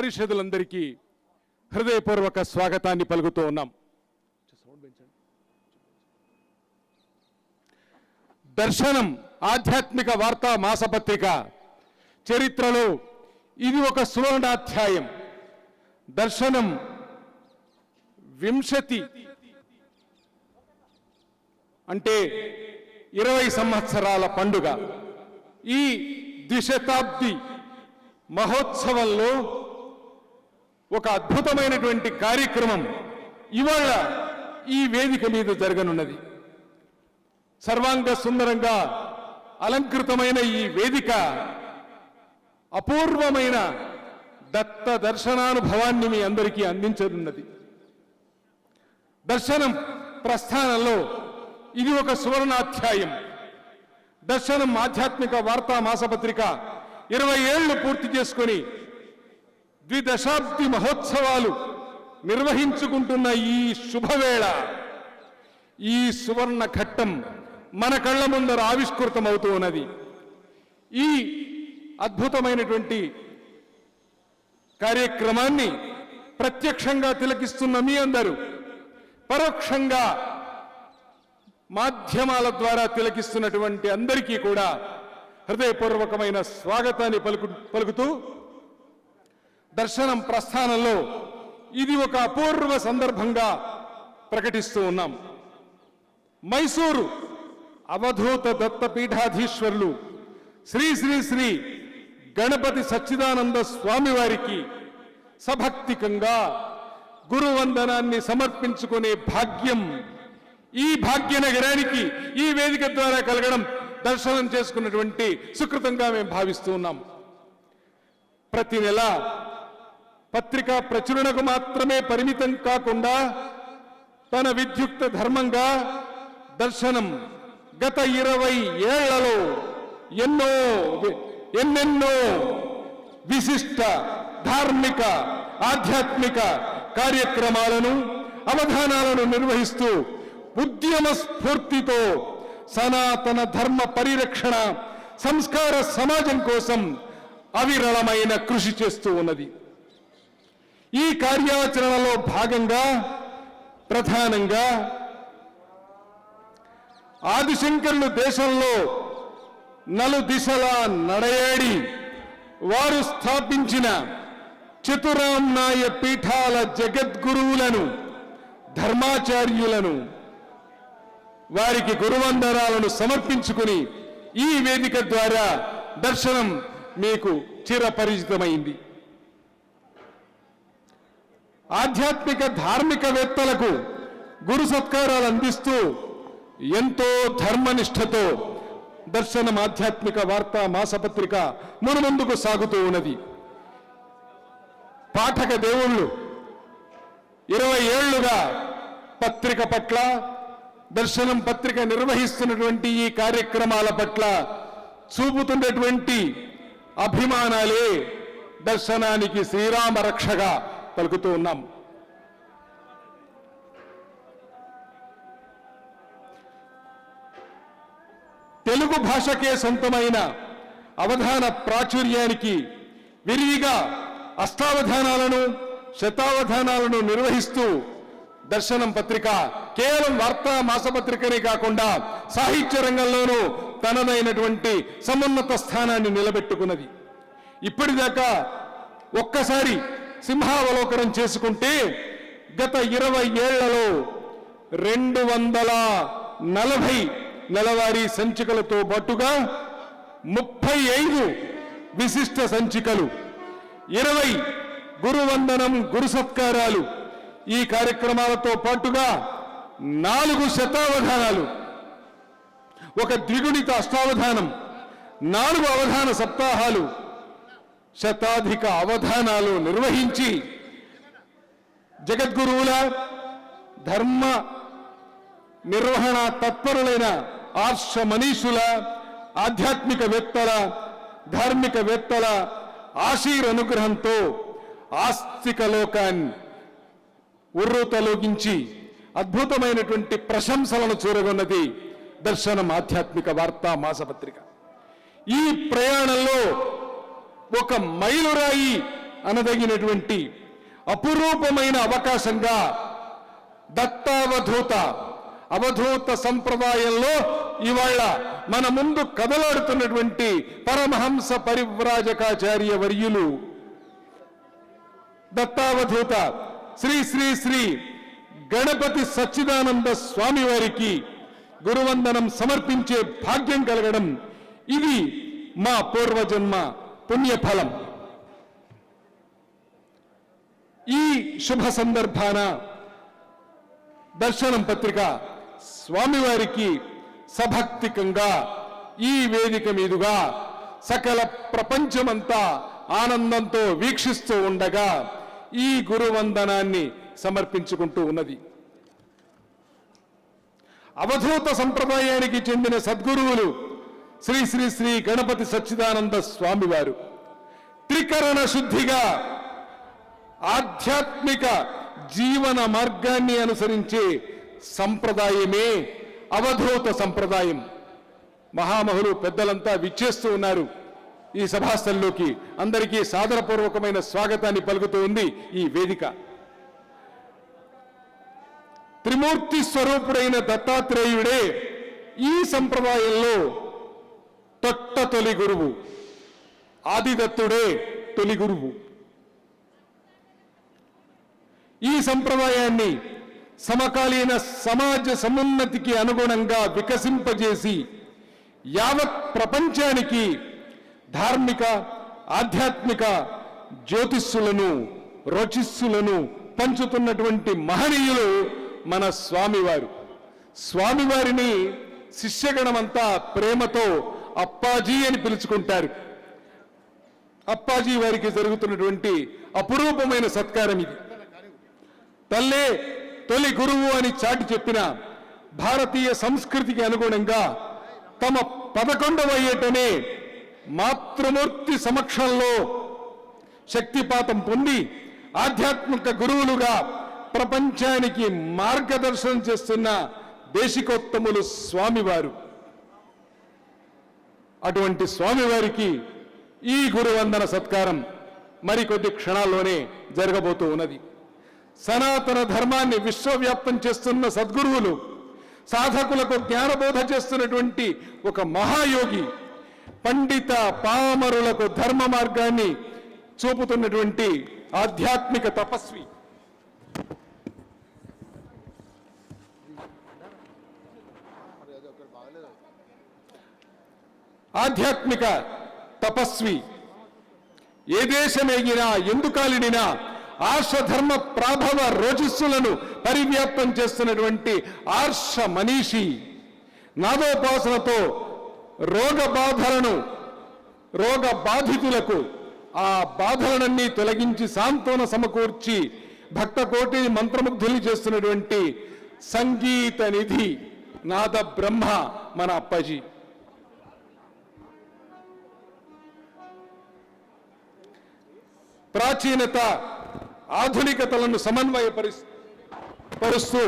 పారిషదులందరికీ హృదయపూర్వక స్వాగతాన్ని పలుకుతూ ఉన్నాం. దర్శనం ఆధ్యాత్మిక వార్తా మాసపత్రిక చరిత్రలో ఇది ఒక సువర్ణాధ్యాయం. దర్శనం వింశతి అంటే ఇరవై సంవత్సరాల పండుగ. ఈ ద్విశతాబ్ది మహోత్సవంలో ఒక అద్భుతమైనటువంటి కార్యక్రమం ఇవాళ ఈ వేదిక మీద జరగనున్నది. సర్వాంగ సుందరంగా అలంకృతమైన ఈ వేదిక అపూర్వమైన దత్త దర్శనానుభవాన్ని మీ అందరికీ అందించనున్నది. దర్శనం ప్రస్థానంలో ఇది ఒక సువర్ణాధ్యాయం. దర్శనం ఆధ్యాత్మిక వార్తా మాసపత్రిక ఇరవై ఏళ్ళు పూర్తి చేసుకొని ద్విదశాబ్ది మహోత్సవాలు నిర్వహించుకుంటున్న ఈ శుభవేళ ఈ సువర్ణ ఘట్టం మన కళ్ళ ముందర ఆవిష్కృతమవుతూ ఉన్నది ఈ అద్భుతమైనటువంటి కార్యక్రమాన్ని ప్రత్యక్షంగా తిలకిస్తున్న మీ అందరూ పరోక్షంగా మాధ్యమాల ద్వారా తిలకిస్తున్నటువంటి అందరికీ కూడా హృదయపూర్వకమైన స్వాగతాన్ని పలుకు పలుకుతూ దర్శనం ప్రస్థానంలో ఇది ఒక అపూర్వ సందర్భంగా ప్రకటిస్తూ ఉన్నాం. మైసూరు అవధూత దత్తపీఠాధీశ్వరులు శ్రీ శ్రీ శ్రీ గణపతి సచ్చిదానంద స్వామివారికి సభక్తికంగా గురువందనాన్ని సమర్పించుకునే భాగ్యం ఈ భాగ్యనగరానికి ఈ వేదిక ద్వారా కలగడం దర్శనం చేసుకున్నటువంటి సుకృతంగా మేము భావిస్తూ ఉన్నాం. ప్రతి నెల పత్రికా ప్రచురణకు మాత్రమే పరిమితం కాకుండా తన విద్యుక్త ధర్మంగా దర్శనం గత ఇరవై ఏళ్ళలో ఎన్నో ఎన్నెన్నో విశిష్ట ధార్మిక ఆధ్యాత్మిక కార్యక్రమాలను అవధానాలను నిర్వహిస్తూ ఉద్యమ స్ఫూర్తితో సనాతన ధర్మ పరిరక్షణ సంస్కార సమాజం కోసం అవిరళమైన కృషి చేస్తూ ఉన్నది. ఈ కార్యాచరణలో భాగంగా ప్రధానంగా ఆదిశంకరులు దేశంలో నలు దిశలా నడయాడి వారు స్థాపించిన చతురామ్నాయ పీఠాల జగద్గురువులను ధర్మాచార్యులను వారికి గురువందనాలను సమర్పించుకుని ఈ వేదిక ద్వారా దర్శనం మీకు చిరపరిచితమైంది. ఆధ్యాత్మిక ధార్మికవేత్తలకు గురు సత్కారాలు అందిస్తూ ఎంతో ధర్మనిష్టతో దర్శనం ఆధ్యాత్మిక వార్త మాసపత్రిక మునుముందుకు సాగుతూ ఉన్నది. పాఠక దేవుళ్ళు ఇరవై ఏళ్ళుగా పత్రిక పట్ల దర్శనం పత్రిక నిర్వహిస్తున్నటువంటి ఈ కార్యక్రమాల పట్ల చూపుతున్నటువంటి అభిమానాలే దర్శనానికి శ్రీరామ రక్షగా పలుకుతూ ఉన్నాం. తెలుగు భాషకే సొంతమైన అవధాన ప్రాచుర్యానికి విరివిగా అష్టావధానాలను శతావధానాలను నిర్వహిస్తూ దర్శనం పత్రిక కేవలం వార్తా మాసపత్రికనే కాకుండా సాహిత్య రంగంలోనూ తనదైనటువంటి సమున్నత స్థానాన్ని నిలబెట్టుకున్నది. ఇప్పటిదాకా ఒక్కసారి సింహావలోకనం చేసుకుంటే గత ఇరవై ఏళ్ళలో రెండు వందల నలభై నెలవారీ సంచికలతో పాటుగా ముప్పై ఐదు విశిష్ట సంచికలు ఇరవై గురువందనం గురు సత్కారాలు ఈ కార్యక్రమాలతో పాటుగా నాలుగు శతావధానాలు ఒక ద్విగుణిత అష్టావధానం నాలుగు అవధాన సప్తాహాలు శతాధిక అవధానాలు నిర్వహించి జగద్గురువుల ధర్మ నిర్వహణ తత్పరులైన ఆర్ష మనీషుల ఆధ్యాత్మికవేత్తల ధార్మికవేత్తల ఆశీర్ అనుగ్రహంతో ఆస్తిక లోకాన్ని ఉర్రూతలోగించి అద్భుతమైనటువంటి ప్రశంసలను చూరగొన్నది దర్శనం ఆధ్యాత్మిక వార్తా మాసపత్రిక. ఈ ప్రయాణంలో ఒక మైలురాయి అనదగినటువంటి అపురూపమైన అవకాశంగా దత్తావధూత అవధూత సంప్రదాయంలో ఇవాళ మన ముందు కదలాడుతున్నటువంటి పరమహంస పరివ్రాజకాచార్య వర్యులు దత్తావధూత శ్రీ శ్రీ శ్రీ గణపతి సచ్చిదానంద స్వామి వారికి గురువందనం సమర్పించే భాగ్యం కలగడం ఇది మా పూర్వజన్మ పుణ్యఫలం. ఈ శుభ సందర్భాన దర్శనం పత్రిక స్వామివారికి సభక్తికంగా ఈ వేదిక మీదుగా సకల ప్రపంచమంతా ఆనందంతో వీక్షిస్తూ ఉండగా ఈ గురువందనాన్ని సమర్పించుకుంటూ ఉన్నది. అవధూత సంప్రదాయానికి చెందిన సద్గురువులు శ్రీ శ్రీ శ్రీ గణపతి సచ్చిదానంద స్వామివారు త్రికరణ శుద్ధిగా ఆధ్యాత్మిక జీవన మార్గాన్ని అనుసరించే సంప్రదాయమే అవధూత సంప్రదాయం. మహామహులు పెద్దలంతా విచ్చేస్తూ ఉన్నారు. ఈ సభాస్థల్లోకి అందరికీ సాదరపూర్వకమైన స్వాగతాన్ని పలుకుతూ ఉంది ఈ వేదిక. త్రిమూర్తి స్వరూపుడైన దత్తాత్రేయుడే ఈ సంప్రదాయంలో తొట్ట తొలి గురువు. ఆదిదత్తుడే తొలి గురువు. ఈ సంప్రదాయాన్ని సమకాలీన సమాజ సమున్నతికి అనుగుణంగా వికసింపజేసి యావత్ ప్రపంచానికి ధార్మిక ఆధ్యాత్మిక జ్యోతిష్యులను రచిస్సులను పంచుతున్నటువంటి మహనీయులు మన స్వామివారు. స్వామివారిని శిష్యగణమంతా ప్రేమతో అప్పాజీ అని పిలుచుకుంటారు. అప్పాజీ వారికి జరుగుతున్నటువంటి అపురూపమైన సత్కారం ఇది. తల్లే తొలి గురువు అని చాటి చెప్పిన భారతీయ సంస్కృతికి అనుగుణంగా తమ పదకొండవ ఏటనే మాతృమూర్తి సమక్షంలో శక్తిపాతం పొంది ఆధ్యాత్మిక గురువులుగా ప్రపంచానికి మార్గదర్శనం చేస్తున్న దేశికోత్తములు స్వామివారు. అటువంటి స్వామివారికి ఈ గురువందన సత్కారం మరికొద్ది క్షణాల్లోనే జరగబోతూ ఉన్నది. సనాతన ధర్మాన్ని విశ్వవ్యాప్తం చేస్తున్న సద్గురువులు సాధకులకు జ్ఞానబోధ చేస్తున్నటువంటి ఒక మహాయోగి పండిత పామరులకు ధర్మ మార్గాన్ని చూపుతున్నటువంటి ఆధ్యాత్మిక తపస్వి. ఆధ్యాత్మిక తపస్వి. ఏ దేశమేగినా ఎందుకాలిడినా ఆర్షధర్మ ప్రాభవ రోజస్సులను పరివ్యాప్తం చేస్తున్నటువంటి ఆర్ష మనీషి. నాదోపాసనతో రోగ బాధలను రోగ బాధితులకు ఆ బాధలనన్నీ తొలగించి సాంత్వన సమకూర్చి భక్త కోటి మంత్రముగ్ధుల్ని చేస్తున్నటువంటి సంగీత నిధి నాద బ్రహ్మ మన అప్పాజీ. ప్రాచీనత ఆధునికతలను సమన్వయపరి పరుస్తూ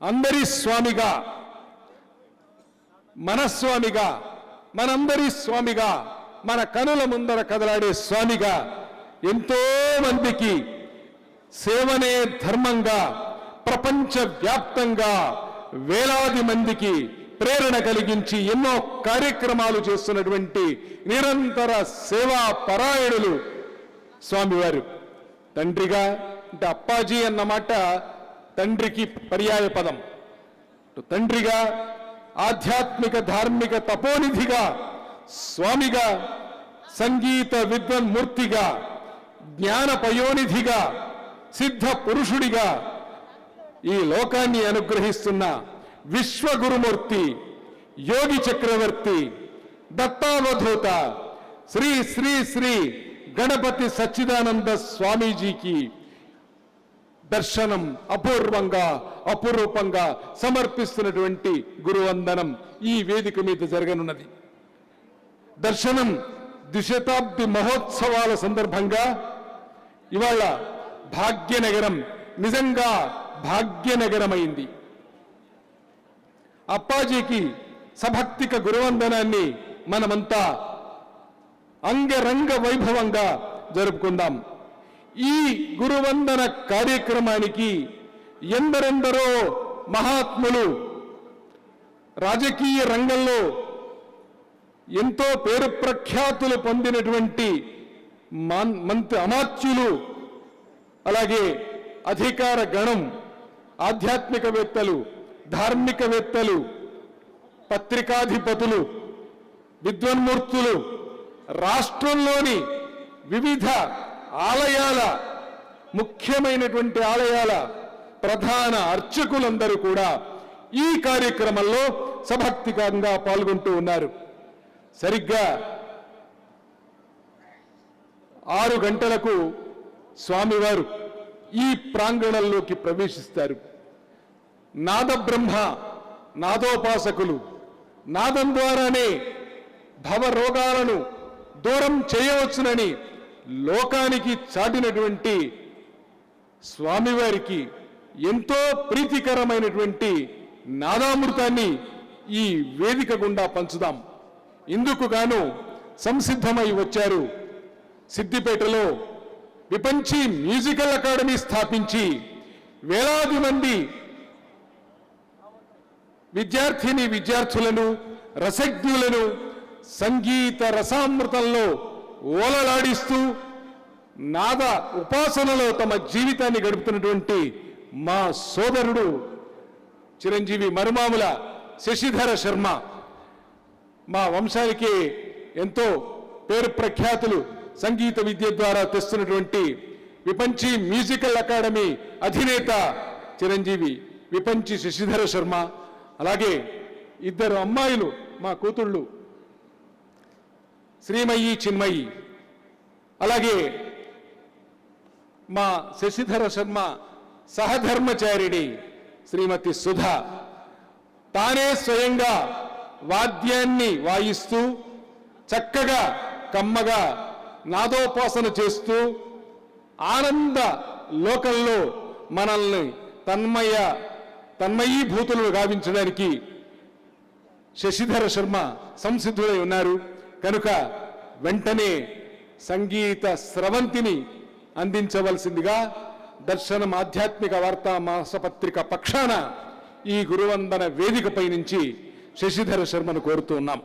అందరి స్వామిగా మనస్వామిగా మనందరి స్వామిగా మన కనుల ముందర కదలాడే స్వామిగా ఎంతో మందికి సేవనే ధర్మంగా ప్రపంచ వ్యాప్తంగా వేలాది మందికి ప్రేరణ కలిగించి ఎన్నో కార్యక్రమాలు చేస్తున్నటువంటి నిరంతర సేవా పరాయణులు స్వామివారు. తండ్రిగా అంటే అప్పాజీ అన్నమాట తండ్రికి పర్యాయ పదం. తండ్రిగా ఆధ్యాత్మిక ధార్మిక తపోనిధిగా స్వామిగా సంగీత విద్వన్మూర్తిగా జ్ఞాన పయోనిధిగా సిద్ధ పురుషుడిగా ఈ లోకాన్ని అనుగ్రహిస్తున్న విశ్వగురుమూర్తి యోగి చక్రవర్తి దత్తావధూత శ్రీ శ్రీ శ్రీ గణపతి సచ్చిదానంద స్వామీజీకి దర్శనం అపూర్వంగా అపురూపంగా సమర్పిస్తున్నటువంటి గురువందనం ఈ వేదిక మీద జరగనున్నది. దర్శనం ద్విశతాబ్ది మహోత్సవాల సందర్భంగా ఇవాళ భాగ్యనగరం నిజంగా భాగ్యనగరమైంది. అప్పాజీకి సభక్తిక గురువందనాన్ని మనమంతా అంగరంగ వైభవంగా జరుపుకుందాం. ఈ గురువందన కార్యక్రమానికి ఎందరెందరో మహాత్ములు రాజకీయ రంగంలో ఎంతో పేరు ప్రఖ్యాతులు పొందినటువంటి మంత్రి అమాత్యులు అలాగే అధికార గణం ఆధ్యాత్మికవేత్తలు ధార్మికవేత్తలు పత్రికాధిపతులు విద్వన్మూర్తులు రాష్ట్రంలోని వివిధ ఆలయాల ముఖ్యమైనటువంటి ఆలయాల ప్రధాన అర్చకులందరూ కూడా ఈ కార్యక్రమంలో సభక్తికంగా పాల్గొంటూ ఉన్నారు. సరిగ్గా ఆరు గంటలకు స్వామివారు ఈ ప్రాంగణంలోకి ప్రవేశిస్తారు. నాద బ్రహ్మ నాదోపాసకులు నాదం ద్వారానే భవరోగాలను దూరం చేయవచ్చునని లోకానికి చాటినటువంటి స్వామివారికి ఎంతో ప్రీతికరమైనటువంటి నాదామృతాన్ని ఈ వేదిక గుండా పంచుదాం. ఇందుకు గాను సంసిద్ధమై వచ్చారు సిద్దిపేటలో విపంచి మ్యూజికల్ అకాడమీ స్థాపించి వేలాది మంది విద్యార్థిని విద్యార్థులను రసజ్ఞులను సంగీత రసామృతంలో ఓలలాడిస్తూ నాద ఉపాసనలో తమ జీవితాన్ని గడుపుతున్నటువంటి మా సోదరుడు చిరంజీవి మరుమాముల శశిధర శర్మ. మా వంశానికి ఎంతో పేరు ప్రఖ్యాతులు. సంగీత విద్య ద్వారా తెస్తున్నటువంటి విపంచి మ్యూజికల్ అకాడమీ అధినేత చిరంజీవి విపంచి శశిధర శర్మ అలాగే ఇద్దరు అమ్మాయిలు మా కూతుళ్ళు శ్రీమయి చిన్మయి అలాగే మా శశిధర శర్మ సహధర్మచారిణి శ్రీమతి సుధా. తానే స్వయంగా వాద్యాన్ని వాయిస్తూ చక్కగా కమ్మగా నాదోపాసన చేస్తూ ఆనంద లోకంలో మనల్ని తన్మయ తన్మయీభూతులు గావించడానికి శశిధర శర్మ సంసిద్ధులై ఉన్నారు. కనుక వెంటనే సంగీత స్రవంతిని అందించవలసిందిగా దర్శనం ఆధ్యాత్మిక వార్తా మాసపత్రిక పక్షాన ఈ గురువందన వేదికపై నుంచి శశిధర శర్మను కోరుతూ ఉన్నాం.